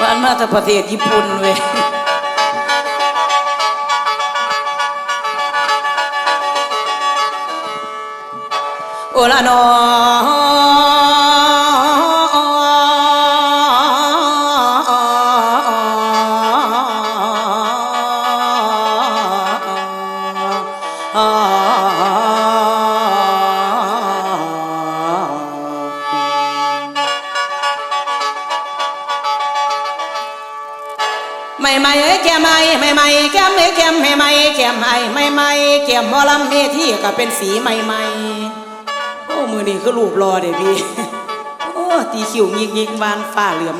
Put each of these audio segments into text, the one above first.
บ้านมาจากประเทศญี่ปุ่นเว้ยโอละนอ แก้มไม่ไม่ไม่แก้มมอลำเมที่ก็เป็นสีใหม่ใหม่โอ้มือนี่คือรูปรอเด้พี่โอ้ตีคิวยิกยิกวานฟ้าเหลื่อม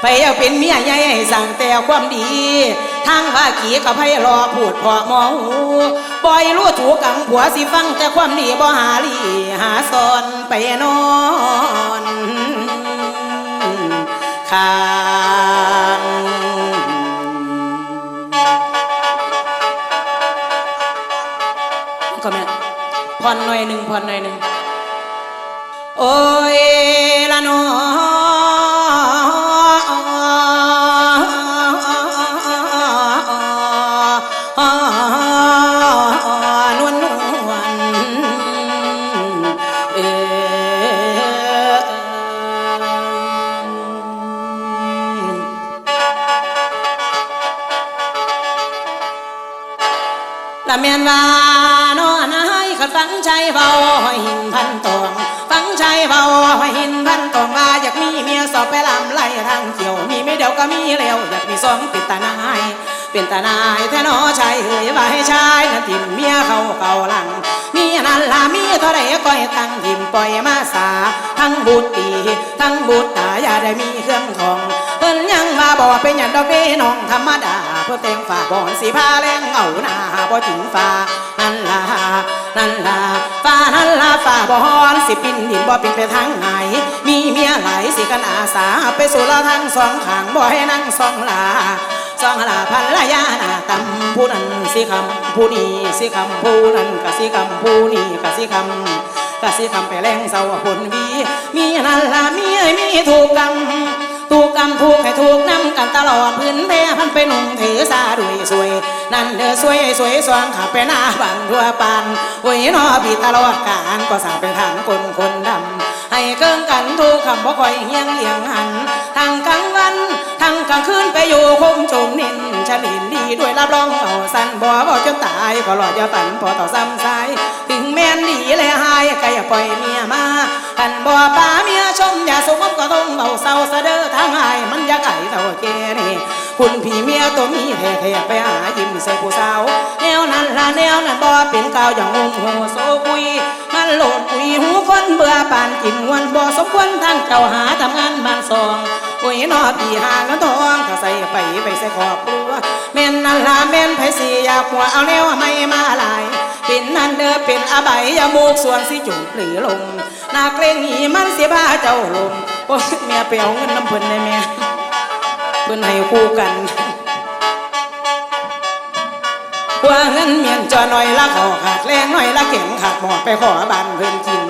ไปเอาเป็นเมียใหญ่สั่งแต่ความดี ทางว่าขี่กับไพ่รอพูดพอหมอหูปล่อยรู้ถูกังผัวสิฟังแต่ความดีบ่หาลีหาซอนไปนอนขา พอนหน่อยหนึ่งพอนหน่อยหนึ่งโอ้ยละนอนวลนวลเอละเมียนว่า ฟังใจเบาให้หินพันตองฟังใจเบาให้หินพันตองว่าอยากมีเมียสอบไปลำไล่ทางเกี่ยวมีไม่เดียวก็มีเร็วอยากมีสองเป็นตานายเป็นตานายแท้นอชายเอ่ยว่าให้ชายนั่นทิมเมียเขาเขาหลังมีนั่นละมีเท่าไรก็ให้ตั้งทิมปล่อยมาสา ทั้งบุตรตีทั้งบุตรตาอย่าได้มีเครื่องของเพิ่นยังมาบอกเป็นอย่างดอกเด้น้องธรรมดาเพื่อแต่งฝาบอนสีผ้าแรงเอาหน้าบ่ถึงฟ้านั่นล่ะ นั่นล่ะฟ้านั่นล่ะฟ้าบ่ฮอนสิปินดินบ่ป็นไปทางไหนมีเมียหลายสิกันอาสาไปสู่ละทางสองขางบ่ให้นั่งสองลาสองลาพันละยาหน้าตำผู้นั้นสิคำผู้นี้สิคำผู้นั้นก็สิคำผู้นี้ก็สิคำก็สิคำไปแรงเศร้าผลวีมีนั่นล่ะมีเอ้มีถูกกร รมถูกกรรมถูกให้ถูกนำกันตลอดพื้นเพพันไปหนุ่งถือสาด้วยสวย นั่นเด้อสวยสวยสวงขับไปหน้าบันทั่วปานโอ้ยนอบีตลอดการก็สั่งไปทางคนคนดำให้เกิงกันทุกคำบ่คอยเฮียงเลียงหันทางกลางวันทางกลางคืนไปอยู่คมจมนินชะลินดีด้วยรับรองเอาสันบ่บ่จนตายก็หลอดย่าฝันพอต่อซ้ำสาย แม่นดีและหายก็อย่าปล่อยเมียมากันบ่ป้าเมียชมอย่าสมบก็ต้องเบาเศร้าสะเด้อทางหายมันอยากไก่เท่าแกนี่คุณพี่เมียตัวมีแท้แท้ไปหายิ้มใส่ผู้สาวแนวนั้นละแนวนั้นบ่เป็นกาวอย่างงมโหโซกุยมันโหลดปุยหูคนเบื่อปานกินวันบ่สมควรทางเจ้าหาทำงานบ้านซองโอ้ยนอปีหาเงินทองก็ใส่ไปไปใส่ครอบครัวแม่นนั่นละแม่นไผสิอยากหัวเอาแนวไม่มาหลาย เป็นนั่นเด้อเป็นอายอยามูกส่วนสิจุ่มปลีลงนาเกรงหีมันเสียบ้าเจ้าลมโอ้ยแม่ไปเอาเงินน้ำเพิ่นได้แม่เพิ่นให้คู่กันว่าเงินเมียนจอหน่อยละขอขาดแรงหน่อยละเข็งขาดหมอดไปขอบ้านเพื่อนกิน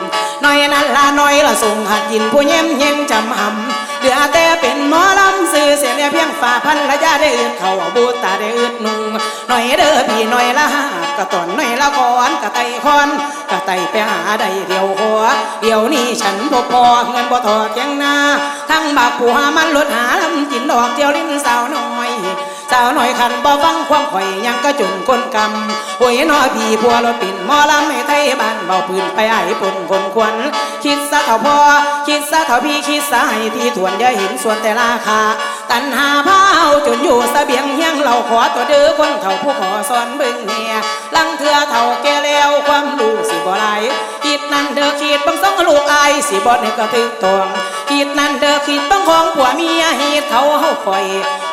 หน่อยนั้นละหน่อยละส่งหัดยินผู้เยี่ยมเยี่ยงจำหำ เหลือแต่เป็นหมอลำซื้อเสียเนี่ยเพียงฝ่าพันละยะได้อื่นเขาเอาบูตาได้อื่นนุ่งหน่อยเด้อพี่หน่อยละหากกะตอนหน่อยละคอนกะไตคอนกะไตไปหาได้เดียวหัวเดี๋ยวนี้ฉันพอพอเงินบ่ทอดยังนา ทั้งบากผัวมันลดหาลำกินดอกเจียวลิ้นสาวน้อย สาวหน่อยขันบ่ฟังความข่อยยังก็จุนคนกำหวยนอพี่พัวรถปิ่นมอลำให้ไทยบ้านเบาปืนไปไอ้ปนคนควันคิดซะเท่าพ่อคิดซะเท่าพี่คิดซะให้ที่ทวนอย่าเห็นส่วนแต่ราคา ตันหาผ้าเอาจนอยู่เสบียงเฮียงเราขอตัวเด้อคนเท่าผู้ขอสอนเบิ่งแน่ลังเถื่อเท่าแก่แล้วความรู้สิบ่ไหล คิดนั่นเด้อคิดบังสองลูกอายสิบ่เนี่ยก็ถึกตวงคิดนั่นเด้อคิดบังของผัวเมียเฮ็ดเขาเฮาคอย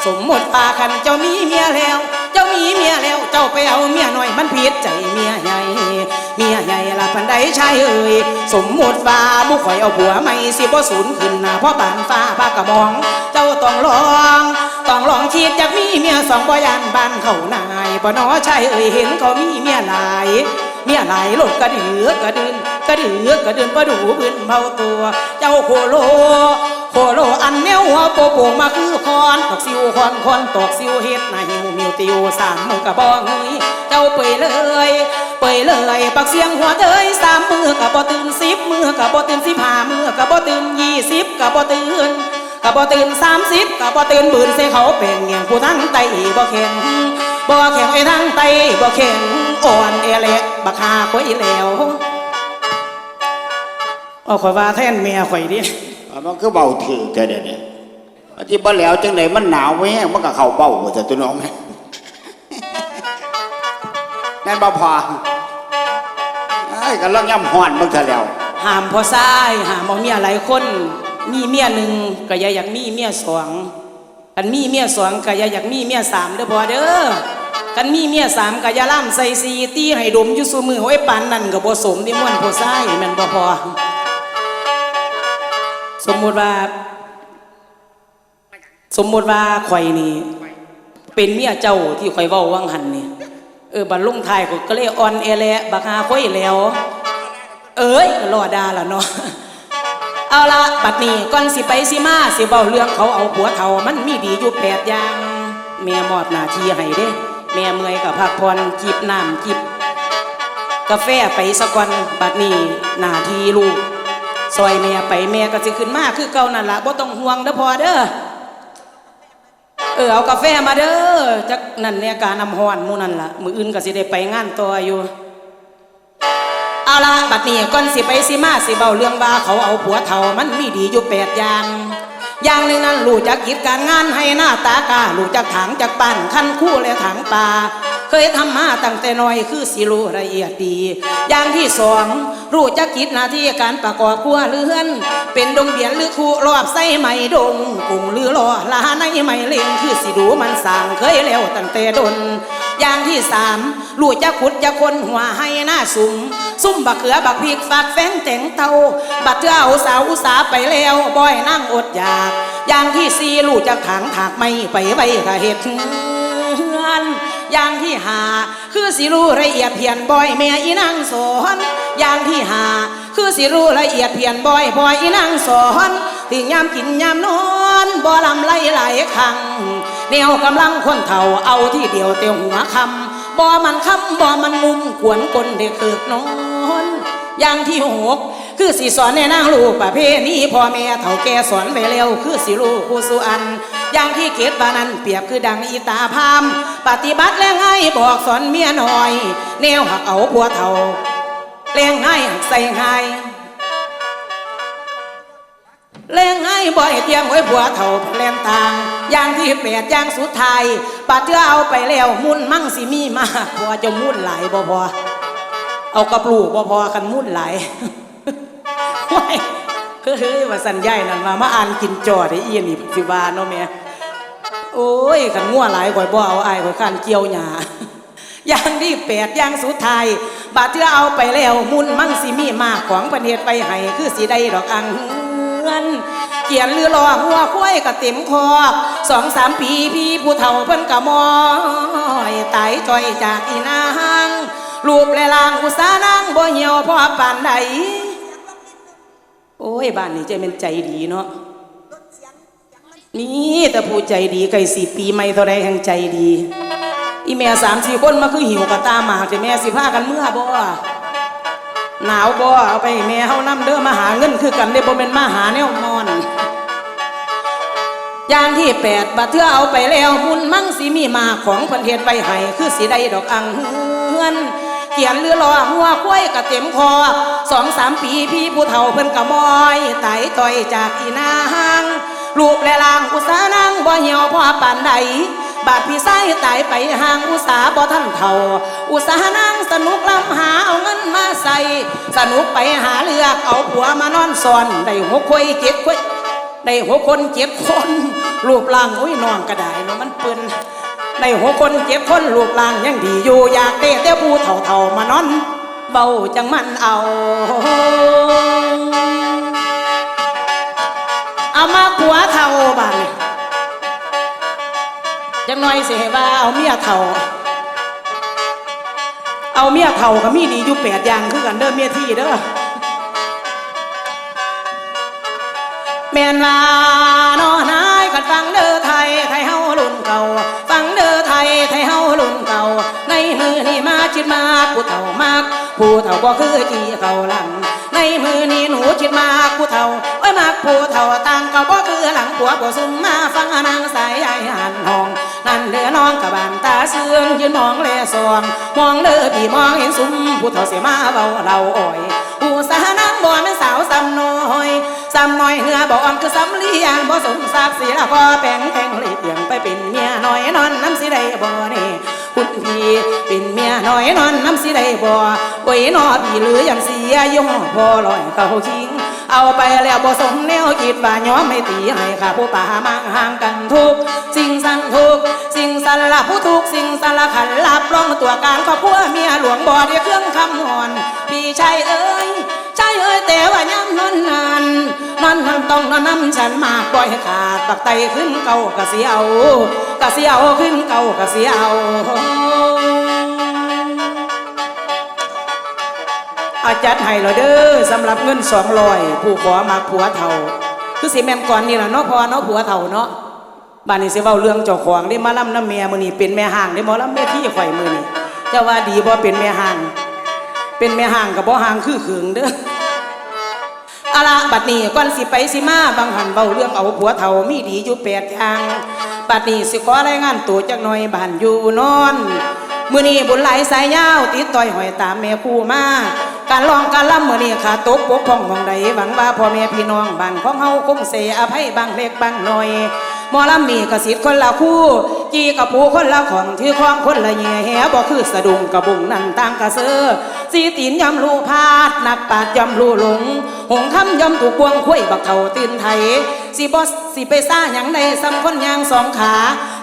สมมติปาคันเจ้ามีเมียแล้ว เจ้ามีเมียแล้วเจ้าไปเอาเมียหน่อยมันผิดใจเมียใหญ่เมียใหญ่ละปันใดชายเอ่ยสมมติว่ามุข่อยเอาผัวไม่สิบ่สูญขึ้นน้าเพราะบานฟ้าปากกระบอง เจ้าต้องลองต้องลองคิดจากมีเมียสองบ่ยานบ้านเขานายบ่นอชายเอ่ยเห็นเขามีเมียหลายเมียหลายโลดกระเดือกกระดืน กระเดือกระเดืนประดูพื้นเบาตัว เจ้าโคโล โคโลอันแนวหัวโปโปมาคือคอนตอกซิวคอนคอนตอกซิวเฮ็ดนาหิวมิวติวสามมือกะบองเฮยเจ้าเปยเลยเปยเลยปักเสียงหัวเตยสามมือกะบ่ตื่นสิบมือกะบ่ตื่นสิบห้ามือกะบ่ตื่นยี่สิบกะบ่ตื่นกะบ่ตื่นสามสิบกะบ่ตื่นบืนเสเขาเป็นเงียงผู้ทั้งไตบ่แข็งบ่แข็งไอ้ทั้งไตบ่แข็งอ่อนเอเละบักหาข่อยแล้ว เอาข่อยว่าแทนเมียข่อยดิอ่ามันคือเบาถือแค่เดี๋ยวนี้อันที่บ่แล้วจังไหนมันหนาวไว้แห้งมันก็เข้าเบ้าหมดแต่ตัวน้องแม่นั่นบ่พอไอ้ยกันลังย่ำห่อนมึงซะแล้วห้ามพอซ้ายห้ามเอาเมียหลายคน มีเมียหนึ่งก็อย่าอยากมีเมียสองกันมีเมียสองก็อย่าอยากมีเมียสามเด้อพอเด้อกันมีเมียสามก็อย่าล่ำใส่ซีตีให้ดมอยู่สูมือห้อยปานนั่นก็บ่สมที่ม่วนพอซ้ายแมันบ่พอ สมมุติว่า สมมุติว่าข่อยนี่ เป็นเมียเจ้าที่ข่อยเว้าวังหันนี่เออบัดลุงทายข่อยก็เลยอ่อนแอแลบักหาข่อยแล้ว เอ้ยรอดาล่ะเนาะเอาละบัดนี้ก่อนสิไปสิมาสิเบาเรื่องเขาเอาผัวเฒ่ามันมีดีอยู่แปดอย่างแม่มอบหน้าที่ให้เด้แม่เมื่อยกับพักผ่อนจิบน้ำจิบกาแฟไปสะก่อนบัดนี้หน้าที่ลูก อยแม่ไปแม่ก็สิขึ้นมาคือเก่านั่นละบ่ต้องห่วงเด้อพอเด้อเออเอากาแฟมาเด้อจักนั่นเนี่ยการนำฮ้อนมูนั่นล่ะมืออื่นก็สิได้ไปงานต่ออยู่เอาละบัดนี้ก่อนสิไปสิมาสิเบาเรื่องว่าเขาเอาผัวเฒ่ามันมีดีอยู่แปดอย่างอย่างหนึ่งนั้นรู้จักกิจการงานให้หน้าตาการู้จักถังจักปั้นขั้นคู่และถังปลา เคยทำมาตั้งแต่น้อยคือสิรู้ละเอียดดี อย่างที่สองรู้จักกิจหน้าที่การประกอบครัวเรือน เป็นดงเบียนหรือคู่รอบใส่ไหมดงกุ้งหรือล่อลาในไหมเล่งคือสิดูมันสั่งเคยแล้วตั้งแต่ดนอย่างที่สามรู้จักขุดจักคนหัวให้หน้าสุ่มซุ่มบักเขือบักพริกฝากแฟงแต่งเตาบัดเจ้าสาวอุสาไปแล้วบ่อยนั่งอดอยาก อย่างที่สี่ลูกจากถังถากไม่ไปไว้กะเห็ดเฮือน อย่างที่หา คือสิรู้ละเอียดเพียนบ่อยแม่อีนางสอนอย่างที่หา คือสิรู้ละเอียดเพียนบ่อยบ่อยอีนางสอนถึงยามกินยามนอนบ่ลำไรหลายครั้งแนวกำลังคนเฒ่าเอาที่เดียวเตียวหัวคำบ่มันคำบ่มันมุมขวนกลเด็กเกิกนอน อย่างที่หกคือสิสอนในนางลูกประเพณีพ่อแม่เฒ่าแก่สอนไปแล้วคือสิลูกผู้สุอัน อย่างที่เกตบานันเปรียบคือดังอีตาพาม ปฏิบัติแล้วให้บอกสอนเมียหน่อย แนวหักเอาผัวเฒ่าเลี้ยงให้ใส่ให้เลี้ยงให้บ่อยเตียงไว้ผัวเฒ่าแลนต่างอย่างที่แปดอย่างสุดท้ายปัดเจ้าเอาไปแล้วมุ่นมั่งสิมีมากพอจะมุ่นหลายบ่พอ เอากับลูกบ่พอกันมุ่นหลายว้ายเฮ้ยว่าสัญญาณนั่นมามาอ่านกินจอดได้เอียนี่สิบาเนาะแม่โอ้ยขันงัวหลายข่อยบ่เอาอายข่อยข้านเกี่ยวหญ้าอย่างที่แปดอย่างสุดท้ายบาดเทือเอาไปแล้วมุนมั่งสิมีมากของประเทศไปให้คือสิได้ดอกอังเงินเกียนเรือรอหัวควายก็เต็มคอสองสามปีพี่ผู้เฒ่าเพิ่นกะมอยตายจ่อยจากอีนาง รูปและลางอุสานางบ่เหี่ยวพอปานใดโอ้ยบ้านนี้ใจเป็นใจดีเนาะนี่แต่ผู้ใจดีไก่สี่ปีไม่เท่าไรแห่งใจดี อีแม่สามสี่คนมาคือหิวกับตาหมากแต่แม่สิพากันเมื่อบ่หนาวบ่เอาไปแม่เฮานำเด้อมาหาเงินคือกันได้บ่เป็นมาหาแนวนอนอย่างที่แปดบัดเทื่อเอาไปแล้วมุนมั่งสิมีมาของพันเทศไปให้คือสิได้ดอกอังเฮือน เกียนเรือรอหัวควายกะเต็มคอสองสามปีพี่ผู้เฒ่าเพิ่นกะมอยไต่ต่อยจากอีนางรูปและลางอุสานังบ่เหี่ยวพอปานใดบาดพี่ไส้ตายไปห่างอุสาบ่ท่านเท่า อุสานังสนุกลำหาเอาเงินมาใส่สนุกไปหาเลือกเอาผัวมานอนซอนได้หกควยเจ็ดควยได้หัวคนเจ็ดคนรูปร่างโอ้ยนองก็ได้เนาะมันเปิ้น ได้หัวคนเจ็ดคนรูปร่างยังดีอยู่อยากได้แต่ผู้เฒ่าๆมานอนเบาจังมันเอาเอามาผัวเฒ่าบ้านจังหน่อยสิให้ว่าเอาเมียเฒ่าเอาเมียเฒ่าก็มีดีอยู่แปดอย่างคือกันเด้อเมียที่เด้อแม่นว่าน้อนางือนี้มาชิดมากผู้เฒ่ามากผู้เฒ่าบ่คือจีเขาหลัง ในมือนี้หนูคิดมากผู้เฒ่าโอ้ยมากผู้เฒ่าต่างก็บ่คือหลังผัวบ่ซุ่มมาฟังนางสายใหญ่หันห้อง นั่นเด้อน้องกับบานตาเสื่องยืนมองเลซองมองเด้อพี่มองเห็นซุ้มผู้เฒ่าเสียมาเบาเราอ่อยผู้สานางบ่แม่นสาวซ้ำน้อยซ้ำน้อยเนื้อบ่อ่อนคือซ้ำเลี้ยงบ่สมศักดิ์ศรีละพอแปลงแข่งเลยเตียงไปเป็นเมียน้อยนอนน้ำสิได้บ่นี่ คุณพี่เป็นเมียน้อยนอนน้ำสิได้บ่โอ้ยนอพี่หรือยังเสียย่อพอลอยเขาคิง เอาไปแล้วบ่สมแนวคิดว่าย้อมให้ตีให้ข้าผู้ป่ามังห่างกันทุกสิ่งสั่งทุกสิ่งสันละผู้ทุกสิ่งสันละขันลับรองตัวการก็พัวเมียหลวงบ่เดียเครื่องคำหอนพี่ชายเอ้ยชายเอ้ยแต่ว่าย้ำนอน ต้องนอนน้ำฉันมากปล่อยขาดปักไตขึ้นเก่ากะเสียวกะเสียวขึ้นเก่ากะเสียวอาจัดให้เราเด้อสำหรับเงินสองร้อยผู้ขอมาผัวเฒ่าคือสิแม่นก่อนนี่แหละเนาะพอเนาะผัวเฒ่าเนาะบ้านนี้เสิเว้าเรื่องเจ้าของได้มาล่ำน้ำเมียมือนี้เป็นแม่ห้างได้มอล่ำแม่ที่ข่อยมือนี้เจ้าว่าดีบ่เป็นแม่ห้าง เป็นแม่ห้างกับบ่ห้างคือขึงเด้อาละบัดนี้ก่อนสิไปสิมาบางหันเว้าเรื่องเอาผัวเฒ่ามีดีอยู่แปดอย่างบัดนี้สิขอรายงานตัวจักหน่อยบ้านอยู่นอนมื่อนี้บุญหลสายยาวติดต่อยหอยตามแม่คู่มาการลองการล่ำมื่อนี้ขาดตกปกพ้องมองใดหวังว่าพ่อแม่พี่น้องบานของเฮาคงเสียอภัยบางเล็กบางน้อยมอลำมีกสิทธิ์คนละคู่ จีกับผู้คนละของถือของคนละแย่แหบ่คือสะดุงกระบุงนั่นต่างกระเซอ สีตีนยำลูพาดนักปาดยำลูหลง หงคำยำถูกกวงคุ้ยบักเท่าตื่นไทยสิบอสิไปซ่าหยังใดซ้ำคนยางสองขา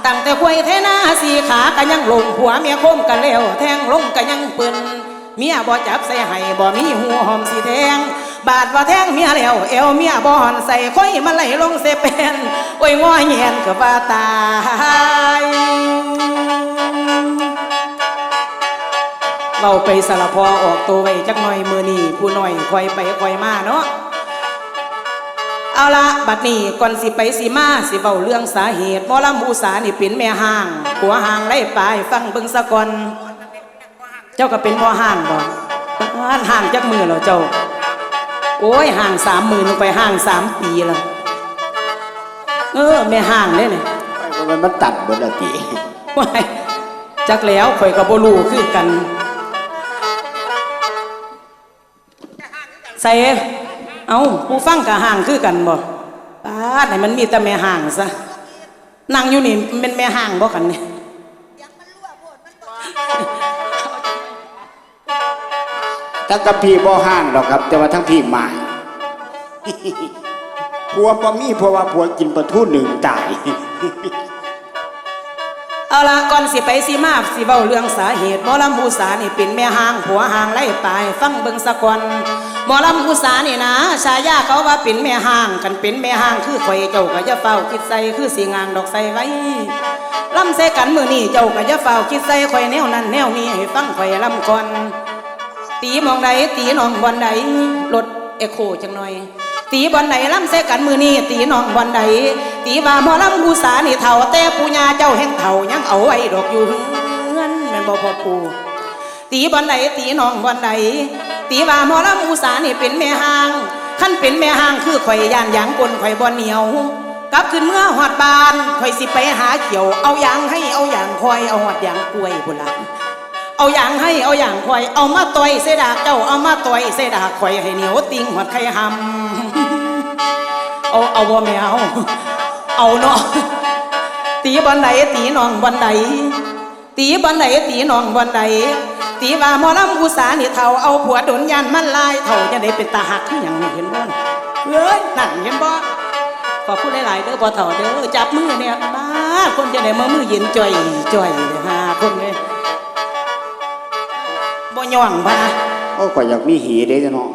ตั้งแต่คุ้ยเทหน้าสี่ขาก็ยังลงหัวเมียคมกันแล้วแทงลงก็ยังปืนเมียบ่จับใส่ให้บ่มีหูหอมสีแทงบาดว่าแทงเมียแล้วเอวเมียบ่อนใส่ค่อยมาไหลลงเสเป็นโอ้ยง้อแยนก็ว่าตาย เบาไปสารพอออกตัวไว้จักหน่อยมือนี่ผู้หน่อยคอยไปคอยมาเนาะเอาละบัดนี้ก่อนสิไปสิมาสิเบาเรื่องสาเหตุหมอลำอุสานี่เป็นแม่ห้างหัวห้างไล่ปลายฟังเบิ่งสะก่อนเจ้าก็เป็นพ่อห้างบ่ห้างห้างจักมือเหรอเจ้า โอ้ยห่างสามหมื่นลงไปห่างสามปีแล้วเออแม่ห่างเนี่ยนี่มันมันตัดเบิดละติว้ายจักแล้วข่อยกับโบลูคือกัน ส่เอาผู้ฟังกับห่างคือกันบ่ป้าดไหนมันมีแต่แม่ห่างซะนั่งอยู่นี่มันเป็นแม่ห่างบ่กันเนี่ยทั้งกับพี่บ่ห้างดอกครับ แต่ว่าทั้งพี่หมายผัวบ่มีเพราะว่าผัวกินปลาทูหนึ่งตาย เอาละก่อนสิไปสิมาสิเบ้าเรื่องสาเหตุหมอลำอุสานี่เป็นแม่ห้างผัวห้างไล่ปลาย ฟังเบิ่งสะก่อน หมอลำอุสานี่นะชายาเขาว่าเป็นแม่ห้างกันเป็นแม่ห้างคือข่อยเจ้าก็จะเฝ้าคิดใส่คือสีงางดอกใส่ไว้ลำใส่กันมือนี่เจ้าก็จะเฝ้าคิดใส่ข่อยแนวนั้นแนวนี้ให้ฟังข่อยลำก่อนตีมองใดตีน้องบอลใดลดเอโคจังหน่อย ตีบอลใดล้ำเสกันมือนี่ตีน้องบอลใดตีว่าหมอลำกูสานี่เท่าแต่ปูญาเจ้าแห่งเท่ายังเอาไว้ดอกอยู่เฮือนม่นบ่พอปูตีบอลใดตีน้องบอลใด ตีว่าหมอลำกูสานี่เป็นแม่ห้างขั้นเป็นแม่ห้างคือข่อยย่านยางกลข่อยบอลเหนียวกลับขึ้นเมื่อหอดบานข่อยสิไปหาเขียว เอายางให้เอายางคอยเอาหอดยางกล้วยพุ่นละเอาอย่างให้เอาอย่างคอยเอามาต่อยเสยดาเจ้าเอามาต่อยเสยดากคอยให้เหนียวติงหัดไข่หำเอาเอาบ่แมวเอาเนาะตีบอลใดตีน้องบอลใดตีบอลใดตีน้องบอลใด ตีว่าหมอลำอุสานี่เท่าเอาผัวดนยันมันลายเท่าจะได้เป็นตาหักคือหยังนี่เห็นบ่เอ้ยนั่นเห็นบ่ขอพูดหลายๆเด้อบ่เท่าเด้อจับมือเนี่ยบ้าคนจะได้มามือเย็นจ่อยจ่อยเลยหาคนเลยบ่ย่องพะนะโอ้ข่อยอยากมีหีเด้จ้ะเนาะ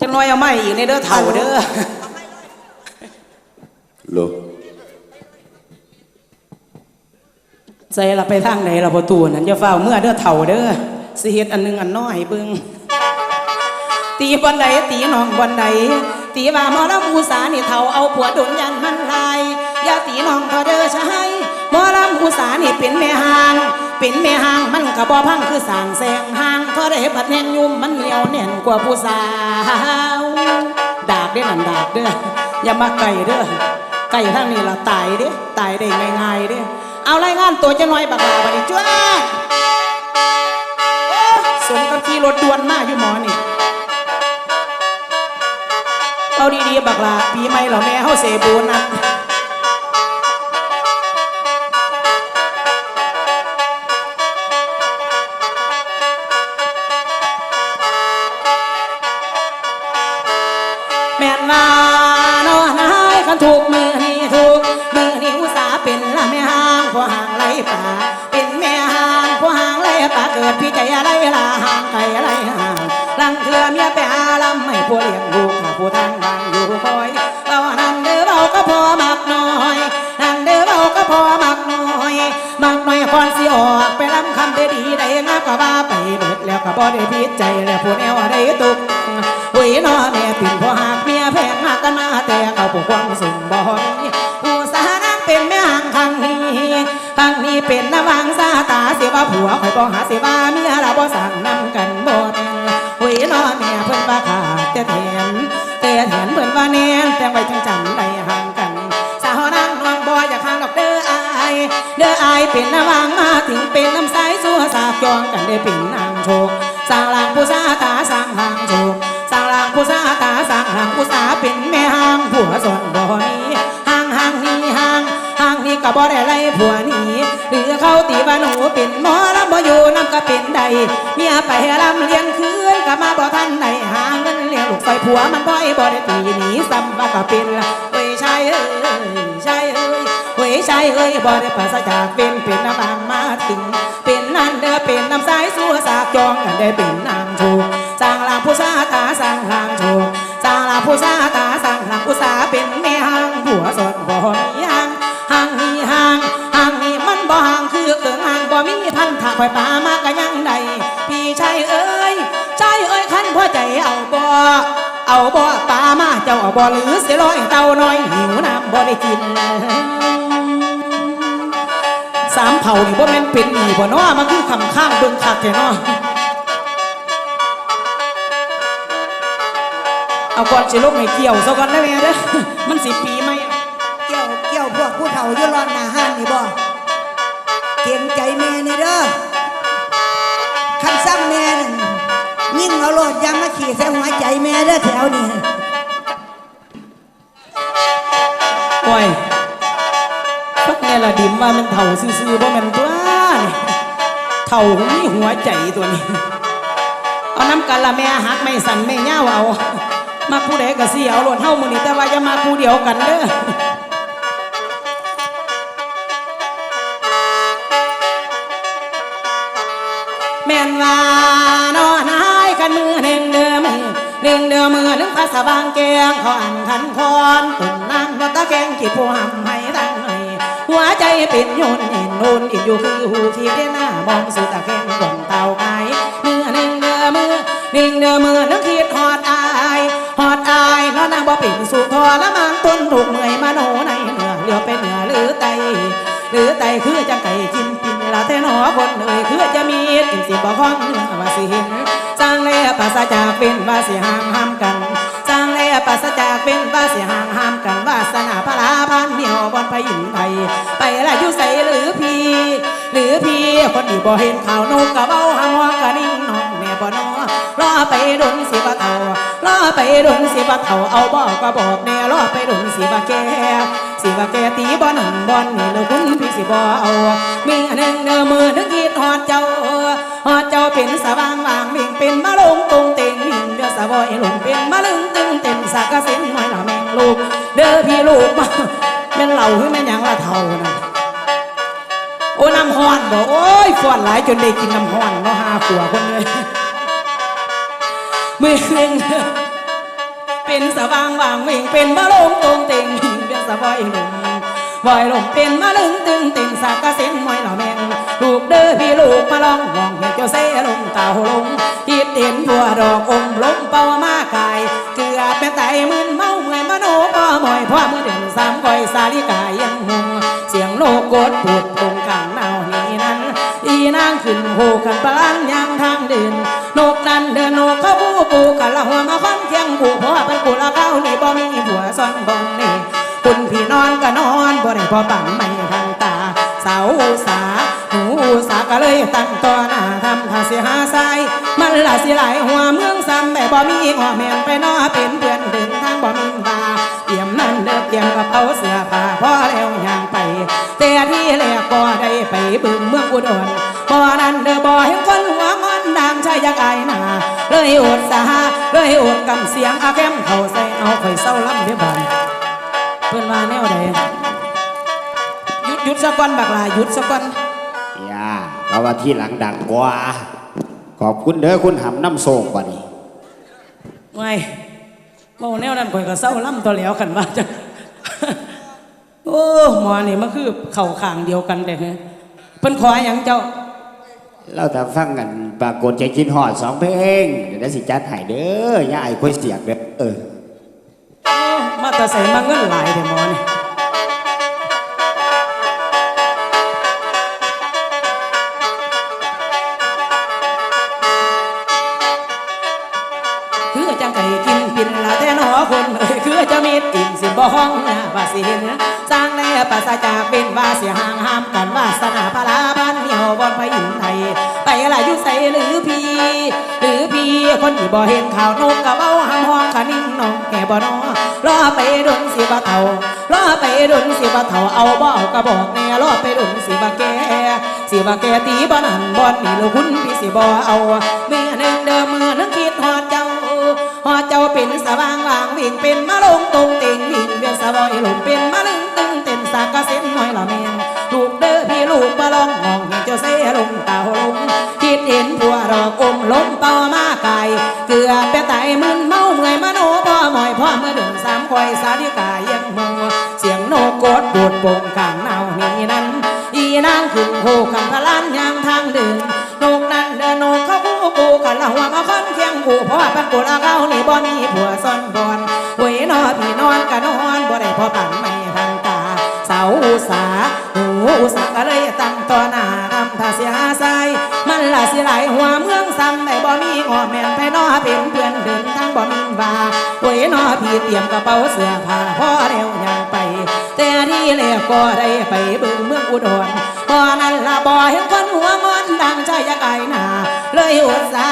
จังน้อยเอาไม่อีกในเด้อเถ่าเด้อโล ใส่ละไปทางไหนละประตูนั่นจะเฝ้าเมื่อเด้อเถ่าเด้อสิเฮ็ดอันหนึงอันน้อยเบิ่งตีบอนใดตีน้องบอนใดตีว่ามอลำอุสานี่เถ่าเอาผัวดุนยันมันลายอย่าตีน้องพอเด้อชายมอลำอุผู้สานี่เป็นแม่หางเป็นแม่หางมันกระบอพังคือสางแสงหางเท่าได้บัดแหงยุ่มมันเหนียวแน่นกว่าผู้สาวดากเด้อนั่นดากเด้ออย่ามาไก่เด้อไก่ทางนี้ละตายเด้ตายได้ง่ายๆเด้อ เอารายงานตัวจะน้อยบักลาบัดนี้จ้าสมกับขี่รถด่วนมาอยู่หมอนี่เอาดีๆบักลาปีใหม่เหรอแม่เฮาเสบูนะแม่นว่านาะนายคันถูกมือ ดพี่ใจอะไรลาห่างไกลอะไรห่างลังเถื่อเมียไปหาลำให้ผู้เลี้ยงลูกถ้าผู้ทางบ้านอยู่คอยเรานั่งเด้อเบาก็พอมักน้อยนั่งเด้อเบาก็พอมักน้อยมักน้อยก่อนสิออกไปลำคำได้ดีได้งาก็ว่าไปเบิดแล้วก็บ่ได้พิดใจแล้วผู้แนวได้ตุกหุยนอแม่ปิ่นพอหักเมียแพงหักกันมาแต่เขาปกควงสุ่มบ่ เป็นนวังซาตาเสียว่าผัวคอยบ่หาเสียว่าเมียเราบ่สั่งนำกันบ่แม่นหุยนอแม่เพิ่นว่าขาดแต่แทนแต่แทนเพิ่นว่าแน่นแต่ไว้จังจำได้ห่างกัน สาวนั่งนวงบ่อยากห่างดอกเด้ออายเด้ออายเป็นนวังมาถึงเป็นน้ำสายสัวสาบจองกันได้เป็นนางโชค ก็เป็นใดเมียไปลำเลียงคืนก็มาบ่ทันใดหาเงินเลี้ยงลูกไฟผัวมันบ่อยบ่ได้ตีหนีซ้ำว่าก็เป็นละเว้ยชายเอ้ยชายเอ้ยเว้ยชายเอ้ยบ่ได้ภาษาจากเป็นเป็นน้ำบางมาถึง เป็นนั่นเด้อเป็นน้ำสายสัวสากจองกันได้เป็นนางโชคสร้างหลังผู้สาตาสร้างหลังโชคสร้างหลังผู้สาตาสร้างหลังผู้สาเป็นแม่หางผัวสดบ่มีหางหางนี้หางหางนี้มันบ่ห่างคือเกิงห้างบ่มีพันถ้าคอยปา บ่หรือเสียร้อยเต่าน้อยหิวน้ำบ่ได้กินสามเผ่านี่บ่แม่นเป็นอีบ่เนาะมันคือคำข้างเบิ่งคักแท้เนาะเอาก่อนสิลงให้เกี่ยวซะก่อนได้ไหมเด้อมันสิปีไหมเกี่ยวเกี่ยวพวกผู้เฒ่าอยู่รอนหน้าห้านนี่บ่เก่งใจแม่นี่เด้อคันซ้ำแม่นั่นยิ่งเอาโลดยางมาขี่ใส่หัวใจแม่เด้อแถวนี้ ละดิมว่ามันเถ่าซื่อๆบ่แม่นตัวนี่เถ่ามีหัวใจตัวนี้ เอาน้ำกันละแม่หักไม่สั่นไม่ย่าเอา มาผู้ใดก็สิเอาโลดเฮามือนี้แต่ว่าอย่ามาผู้เดียวกันเด้อแม่นว่านอนหายกันมือหนึ่งเดือมือหนึ่งเดือมือหนึ่งภาษาบางแกงเขาอันทันคอนตุนน้ำวัตะแกงขีดผู้หำให้ตั้งหน่อย หัวใจเป็นโยนอินโนนอินอยู่คือหูขีดเดหน้ามองสู่ตะแกงบนเต่าไก่มือหนึ่งเดือมือหนึ่งเดือมือนึกขีดหอดอายหอดอายน้อนางบ่ปิ่นสู่ทอละมันต้นถูกเมื่อยมาโนในเหนือเหลือเป็นเหนือหรือไตหรือไตคือจังไก่กินปินละแต่หนอคนเอ่ยคือจะมีกินสิบ่ข้องว่าสิเห็นสร้างแล่ภาษาจากเป็นว่าสิห่างห้ามกันสร้างแล่ภาษาจากเป็นว่าสิห บอนไปหินไทยไปละอยู่ใสหรือพี่ หรือพี่คนที่บ่เห็นข่าวนกกะเบ้าหามอกะนิ่งน้องแม่บ่นอรอไปดนสิบ่เท่ารอไปดนสิบ่เท่าเอาบอกก็บอกแน่รอไปดนสิบ่แก่สิว่าแกตีบ่หนังบอนนี่เลยคุณพี่สิบ่เอามีอันหนึ่งเนื้อมือนึกคิดฮอดเจ้าฮอดเจ้าเป็นสว่างวางเบ่งเป็นมะลงตรงเต็งหินเดือสะบอยลงเป็นมะลึงตึงเต็มสากะเส้นหน่อยละแมงลูกเด้อพี่ลูกมา แม่นเหล่าคือแม่นยังละเท่านะโอ้น้ำฮ้อนบ่โอ้ยฟอนหลายจนได้กินน้ำฮ้อนเนาะหาขัวคนเลยเมือหนึ่งเป็นสว่างว่างเวงเป็นมะลงตรงเต็งหินเป็นสะบอยลมบอยลมเป็นมะลึงตึงเต็งสากกะเส้นมอยเหล่าแมงลูกเด้อพี่ลูกมาลองมองเห็นเจ้าเสลงเต่าลงคิดเห็นบัวดอกอมลมเป่ามากายเกือบเป็นไตมึนเมาเมื่อยม โนก็มอยพ่อมือเดือนสามก้อยสาลิกายังหงเสียงโลกกดปวดตรงกลางโหกันปลานยางทางเดินนกนั้นเดินนกเขาผู้ปูกันละหัวมาฟันเทียงกูเพราะว่าเป็นกูละเขานี่บ่มีผัวซ่อนบ่งนี่คุณพี่นอนก็นอนบ่ได้พอปั่นไม่ทันตาสาวสาหูสาก็เลยตั้งต่อหน้าทำท่าเสียหาใสมันละสิหลายหัวเมืองซ้ำแต่บ่มีหัวแม่นไปนอเป็นเพื่อนเดิน นั่นเด้อเตรียมกระเป๋าเสื้อผ้าพอแล้วย่างไป แต่ที่แรกก็ได้ไปบึงเมืองอุดรบ่นั้นเด้อบ่เห็นคนหัวงอนดังชายยักษ์อายหน้าเลยอดสาเลยอดกำเสียงอาเข้มเข้าใส่เอาข่อยเศร้าลำเด้อบ่ายเพื่อนว่าแนวใดหยุดหยุดสักวันบักลาหยุดสักวันอย่าเพราะว่าที่หลังดังกว่าขอบคุณเด้อคุณหำน้ำโศกว่านี่ไม่เมาแนวนั้นข่อยก็เศร้าล่ำตัวแล้วกันว่าจะ โอ้หมอนี่มันคือเข่าข้างเดียวกันแต่เฮ้ยเพิ่นขออย่างเจ้า เราแต่ฟังกันปรากฏใจคิดหอดสองเพลงเดี๋ยวได้สิจัดให้เด้อย่าไอ้คุยเสียกเด้อเออโอ้มาแต่ใส่มาเงินหลายแต่หมอนี่คือจังไก่กินปินละแต่หนอคนเอ้ยคือจะมีติ่งสิบ่ห้องนะว่าสิเห็น สร้างแน่ปัสจากเป็นว่าเสียห่างห้ามกันว่าสนาพลาบ้านเหี่ยวบอนไปอินไทยไปละอยู่ใส่หรือพี่หรือพี่คนที่บ่เห็นข่าวนกกะเว้าหำห้องขานิ่งน้องแก่บ่นอรอไปดนสิบ่เท่ารอไปดนสิบ่เท่าเอาบ่เอากระบอกแน่รอไปดนสิบ่แก่สิบ่แก่ตีบ่นั่นบ่นี่ลูกคุณพี่สิบ่เอาเมื่อหนึ่งเดิมมือนึงคิดฮอดเจ้าฮอดเจ้าเป็นสว่างว่างวิ่งเป็นมาลงตรงเต็งวิ่งเวียนสบอยลงเป็น กกะเส้นน้อยละแม่นลูกเด้อพี่ลูกบ่ลองมองเจ้าเสลงเต่าลงคิดเห็นผัวดอกอมล้มเป่ามาไก่เกือบไปไตมึนเมาเมื่อยมโนพ่อหมอยพ่อเมื่อเดือนสามคอยสาธิกายังมองเสียงโนกดปวดโป่งข้างเนานี่นั้นอีนางขึ้นโหขันพลานยางทางเดินนกนั้นเดินนกเขาคู่กูกันละหัวมาค่อนเคียงกูเพราะว่าป็นกูละเขานี่บ่มีผัวซ่อนบอนหวยนอพี่นอนกันนอนบ่ได้พอปั่น สาก็เลยตั้งต่อหน้าทำท่าเสียใสมันละสิไหลหัวเมืองซ้ำแต่บ่มีงอแม่นไปนอเป็นเพื่อนเดินทางบ่มีว่าหวยนอพี่เตรียมกระเป๋าเสื้อผ้าพ่อเร็วย่างไป แต่ที่แรกก็ได้ไปเบิ่งเมืองอุดรพอนั้นละบ่เห็นคนหัวมอนดังใจยักไอหนาเลยอดสา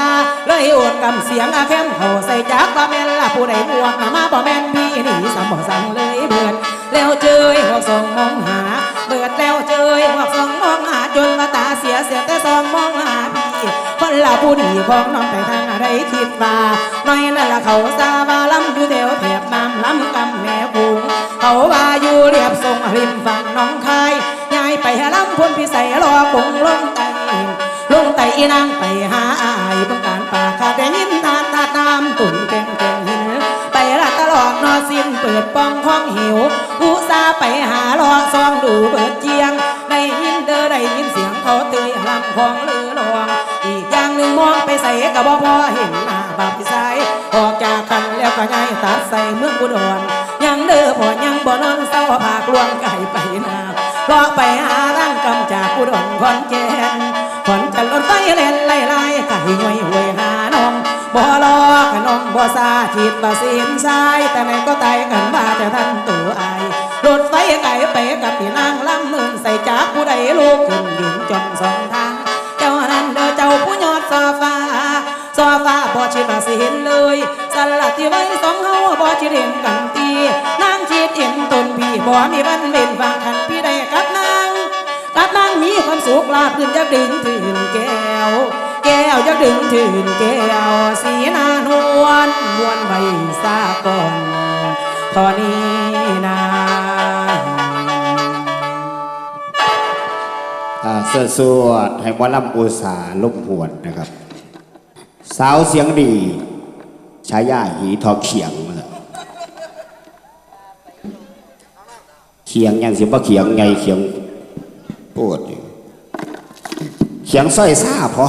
เลยอดกำเสียงอาเข้มเขาใส่จักว่าแม่นละผู้ใดบวกมาบ่แม่นพี่นี่สมบ่สั่งเลยเบิดแล้วเจยหัวสองมองหา เบิดแล้วเจยหัวสองมองหาจนมาตาเสียเสียแต่สองมองหาพี่คนละผู้ดีของน้องไปทางอะไรคิดว่าน้อยนั่นละเขาซาบาลำอยู่แถวแถบน้ำลำกำแม่พุงเขาว่าอยู่เรียบทรงริมฝั่งน้องคายย้ายไปหาลำพ้นพิสัยรอคงลงไตลงไตอีนางไปหาอายบังการป่าขาดแต่ยินทาตาตามตุ่นแกงแกงหินไปละตลอดนอสิ้นเปิดป้องห้องหิว ตาไปหาลอกซองดูเปิดเจียง ได้ยินเด้อได้ยินเสียงเขาเตยลำของลือลอง อีกอย่างหนึ่งมองไปใส่กระบอกพอเห็นหน้าบาปที่ใส่ออกจากกันแล้วก็ย้ายตัดใส่เมืองอุดรยังเด้อพอยังบ่นอนเศร้าพากลวงไก่ไปนาเพราะไปหาร่างกำจากอุดรขอนแก่นขอนจะรถไฟเล่นไล่ไล่ไก่ห่วยห่วยหาน้องบ่รอขนมบ่ซาขีดบ่เสียนชายแต่ไหนก็ตายกันมาแต่ท่านตัวอาย ไฟไก่ไปกับพี่นางลำเมืองใส่จากผู้ใดลูกขึ้นยิงจนสองทาง เจ้านั้นเด้อเจ้าผู้ยอดซอฟ้าซอฟ้าบ่ชิดว่าสิเห็นเลยสลัดที่ไว้สองเฮาบ่ชิดเห็นกันตีนางชิดเห็นตนพี่บ่มีวันเว้นวางคันพี่ได้กับนางกับนางมีความสุขลาบขึ้นจะดึงถึงแก้ว แก้วจะดึงถึงแก้วสีนานวลมวนไว้ซาก่อนตอนนี้นา สื้อสวดให้หมอลำอุสาลมหวนนะครับ สาวเสียงดีฉายาหีทอเขียงมาแล้วเขียงยังสิบ่เขียงไงเขียงปวดเขียงสร้อยซ่าพอ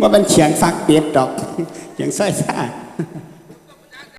ว่าเป็นเขียงฟักเป็ดดอกเขียงสร้อยซ่า